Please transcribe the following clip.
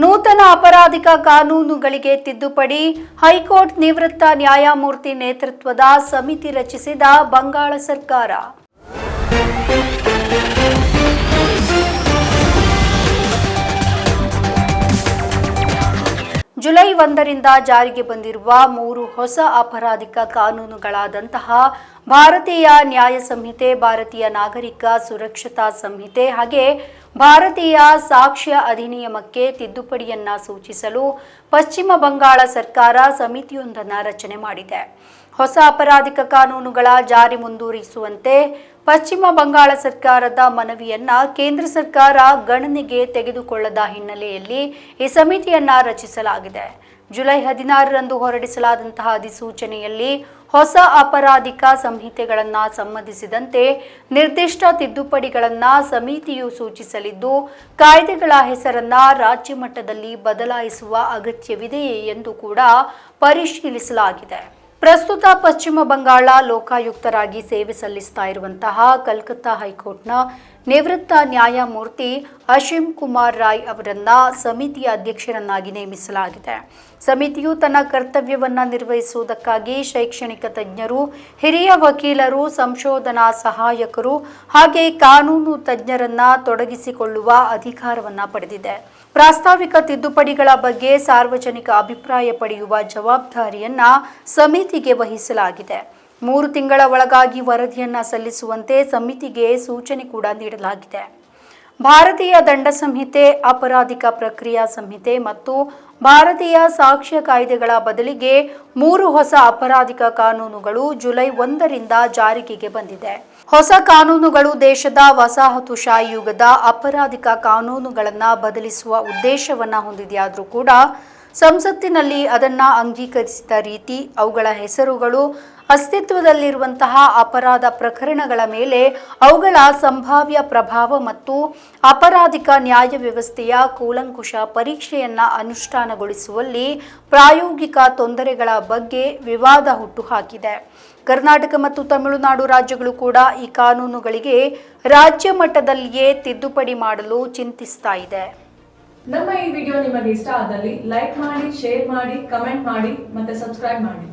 ನೂತನ ಅಪರಾಧಿಕ ಕಾನೂನುಗಳಿಗೆ ತಿದ್ದುಪಡಿ, ಹೈಕೋರ್ಟ್ ನಿವೃತ್ತ ನ್ಯಾಯಮೂರ್ತಿ ನೇತೃತ್ವದ ಸಮಿತಿ ರಚಿಸಿದ ಬಂಗಾಳ ಸರ್ಕಾರ. ಜುಲೈ ಒಂದರಿಂದ ಜಾರಿಗೆ ಬಂದಿರುವ ಮೂರು ಹೊಸ ಅಪರಾಧಿಕ ಕಾನೂನುಗಳಾದಂತಹ ಭಾರತೀಯ ನ್ಯಾಯ ಸಂಹಿತೆ, ಭಾರತೀಯ ನಾಗರಿಕ ಸುರಕ್ಷತಾ ಸಂಹಿತೆ ಹಾಗೆ ಭಾರತೀಯ ಸಾಕ್ಷ್ಯ ಅಧಿನಿಯಮಕ್ಕೆ ತಿದ್ದುಪಡಿಯನ್ನ ಸೂಚಿಸಲು ಪಶ್ಚಿಮ ಬಂಗಾಳ ಸರ್ಕಾರ ಸಮಿತಿಯೊಂದನ್ನು ರಚನೆ ಮಾಡಿದೆ. ಹೊಸ ಅಪರಾಧಿಕ ಕಾನೂನುಗಳ ಜಾರಿ ಮುಂದುವರಿಸುವಂತೆ ಪಶ್ಚಿಮ ಬಂಗಾಳ ಸರ್ಕಾರದ ಮನವಿಯನ್ನ ಕೇಂದ್ರ ಸರ್ಕಾರ ಗಣನೆಗೆ ತೆಗೆದುಕೊಳ್ಳದ ಹಿನ್ನೆಲೆಯಲ್ಲಿ ಈ ಸಮಿತಿಯನ್ನ ರಚಿಸಲಾಗಿದೆ. ಜುಲೈ ಹದಿನಾರರಂದು ಹೊರಡಿಸಲಾದಂತಹ ಅಧಿಸೂಚನೆಯಲ್ಲಿ ಹೊಸ ಅಪರಾಧಿಕ ಸಂಹಿತೆಗಳನ್ನು ಸಂಬಂಧಿಸಿದಂತೆ ನಿರ್ದಿಷ್ಟ ತಿದ್ದುಪಡಿಗಳನ್ನು ಸಮಿತಿಯು ಸೂಚಿಸಲಿದ್ದು, ಕಾಯ್ದೆಗಳ ಹೆಸರನ್ನ ರಾಜ್ಯ ಮಟ್ಟದಲ್ಲಿ ಬದಲಾಯಿಸುವ ಅಗತ್ಯವಿದೆಯೇ ಎಂದು ಕೂಡ ಪರಿಶೀಲಿಸಲಾಗಿದೆ. ಪ್ರಸ್ತುತ ಪಶ್ಚಿಮ ಬಂಗಾಳ ಲೋಕಾಯುಕ್ತರಾಗಿ ಸೇವೆ ಸಲ್ಲಿಸ್ತಾ ಇರುವಂತಹ ಕಲ್ಕತ್ತಾ ಹೈಕೋರ್ಟ್ನ ನಿವೃತ್ತ ನ್ಯಾಯಮೂರ್ತಿ ಅಶಿಮ್ ಕುಮಾರ್ ರಾಯ್ ಅವರನ್ನ ಸಮಿತಿಯ ಅಧ್ಯಕ್ಷರನ್ನಾಗಿ ನೇಮಿಸಲಾಗಿದೆ. ಸಮಿತಿಯು ತನ್ನ ಕರ್ತವ್ಯವನ್ನ ನಿರ್ವಹಿಸುವುದಕ್ಕಾಗಿ ಶೈಕ್ಷಣಿಕ ತಜ್ಞರು, ಹಿರಿಯ ವಕೀಲರು, ಸಂಶೋಧನಾ ಸಹಾಯಕರು ಹಾಗೆ ಕಾನೂನು ತಜ್ಞರನ್ನ ತೊಡಗಿಸಿಕೊಳ್ಳುವ ಅಧಿಕಾರವನ್ನ ಪಡೆದಿದೆ. ಪ್ರಾಸ್ತಾವಿಕ ತಿದ್ದುಪಡಿಗಳ ಬಗ್ಗೆ ಸಾರ್ವಜನಿಕ ಅಭಿಪ್ರಾಯ ಪಡೆಯುವ ಜವಾಬ್ದಾರಿಯನ್ನ ಸಮಿತಿಗೆ ವಹಿಸಲಾಗಿದೆ. ಮೂರು ತಿಂಗಳ ಒಳಗಾಗಿ ವರದಿಯನ್ನು ಸಲ್ಲಿಸುವಂತೆ ಸಮಿತಿಗೆ ಸೂಚನೆ ಕೂಡ ನೀಡಲಾಗಿದೆ. ಭಾರತೀಯ ದಂಡ ಸಂಹಿತೆ, ಅಪರಾಧಿಕ ಪ್ರಕ್ರಿಯಾ ಸಂಹಿತೆ ಮತ್ತು ಭಾರತೀಯ ಸಾಕ್ಷ್ಯ ಕಾಯ್ದೆಗಳ ಬದಲಿಗೆ ಮೂರು ಹೊಸ ಅಪರಾಧಿಕ ಕಾನೂನುಗಳು ಜುಲೈ ಒಂದರಿಂದ ಜಾರಿಗೆಗೆ ಬಂದಿದೆ. ಹೊಸ ಕಾನೂನುಗಳು ದೇಶದ ವಸಾಹತುಶಾಹಿ ಯುಗದ ಅಪರಾಧಿಕ ಕಾನೂನುಗಳನ್ನು ಬದಲಿಸುವ ಉದ್ದೇಶವನ್ನು ಹೊಂದಿದೆಯಾದರೂ ಕೂಡ ಸಂಸತ್ತಿನಲ್ಲಿ ಅದನ್ನ ಅಂಗೀಕರಿಸಿದ ರೀತಿ ಅವುಗಳ ಹೆಸರುಗಳು ಅಸ್ತಿತ್ವದಲ್ಲಿರುವಂತಹ ಅಪರಾಧ ಪ್ರಕರಣಗಳ ಮೇಲೆ ಅವುಗಳ ಸಂಭಾವ್ಯ ಪ್ರಭಾವ ಮತ್ತು ಅಪರಾಧಿಕ ನ್ಯಾಯ ವ್ಯವಸ್ಥೆಯ ಕೂಲಂಕುಷ ಪರೀಕ್ಷೆಯನ್ನ ಅನುಷ್ಠಾನಗೊಳಿಸುವಲ್ಲಿ ಪ್ರಾಯೋಗಿಕ ತೊಂದರೆಗಳ ಬಗ್ಗೆ ವಿವಾದ ಹುಟ್ಟುಹಾಕಿದೆ. ಕರ್ನಾಟಕ ಮತ್ತು ತಮಿಳುನಾಡು ರಾಜ್ಯಗಳು ಕೂಡ ಈ ಕಾನೂನುಗಳಿಗೆ ರಾಜ್ಯ ಮಟ್ಟದಲ್ಲಿಯೇ ತಿದ್ದುಪಡಿ ಮಾಡಲು ಚಿಂತಿಸ್ತಾ ಇದೆ. ನಮ್ಮ ಈ ವಿಡಿಯೋ ನಿಮಗೆ ಇಷ್ಟ ಆದಲ್ಲಿ ಲೈಕ್ ಮಾಡಿ, ಶೇರ್ ಮಾಡಿ, ಕಮೆಂಟ್ ಮಾಡಿ ಮತ್ತೆ ಸಬ್ಸ್ಕ್ರೈಬ್ ಮಾಡಿ.